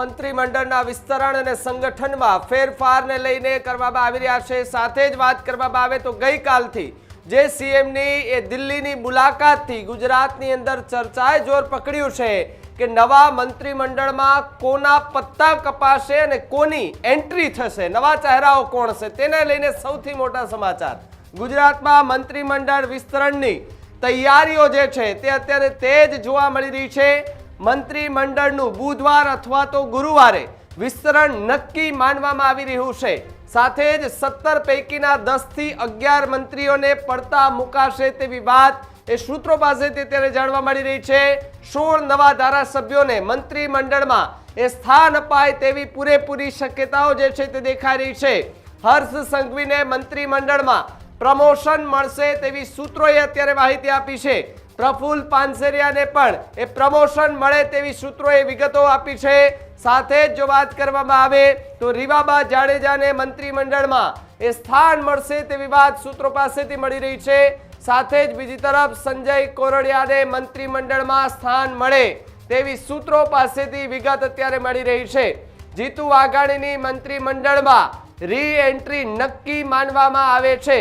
મંત્રીમંડળના વિસ્તરણ અને સંગઠનમાં ફેરફારને લઈને કરવામાં આવી રહ્યા છે. સાથે જ વાત કરવામાં આવે તો ગઈકાલથી જે સીએમની એ દિલ્હીની મુલાકાતથી ગુજરાતની અંદર ચર્ચાએ જોર પકડ્યું છે કે નવા મંત્રીમંડળમાં કોના પત્તા કપાશે અને કોની એન્ટ્રી થશે. નવા ચહેરાઓ કોણ છે તેને લઈને સૌથી મોટા સમાચાર. ગુજરાતમાં મંત્રીમંડળ વિસ્તરણની તૈયારીઓ જે છે તે અત્યારે તેજ જોવા મળી રહી છે. મંત્રીમંડળનું બુધવાર અથવા તો ગુરુવારે વિસ્તરણ નક્કી માનવામાં આવી રહ્યું છે. સાથે જ સત્તર પૈકીના દસથી અગિયાર મંત્રીઓને પડતા મુકાશે તેવી વાત એ સૂત્રો પાસેથી અત્યારે જાણવા મળી રહી છે. સોળ નવા ધારાસભ્યોને મંત્રીમંડળમાં એ સ્થાન અપાય તેવી પૂરેપૂરી શક્યતાઓ જે છે તે દેખાઈ રહી છે. હર્ષ સંઘવીને મંત્રીમંડળમાં પ્રમોશન મળશે તેવી સૂત્રોએ અત્યારે માહિતી આપી છે. પ્રફુલ્લ પાનસેરિયાને પણ એ પ્રમોશન મળે તેવી સૂત્રોએ વિગતો આપી છે. સાથે જ જો વાત કરવામાં આવે તો રીવાબા જાડેજાને મંત્રીમંડળમાં એ સ્થાન મળશે તેવી વાત સૂત્રો પાસેથી મળી રહી છે. સાથે જ બીજી તરફ સંજય કોરડિયાને મંત્રીમંડળમાં સ્થાન મળે તેવી સૂત્રો પાસેથી વિગત અત્યારે મળી રહી છે. જીતુ વાઘાણીની મંત્રીમંડળમાં રી એન્ટ્રી નક્કી માનવામાં આવે છે.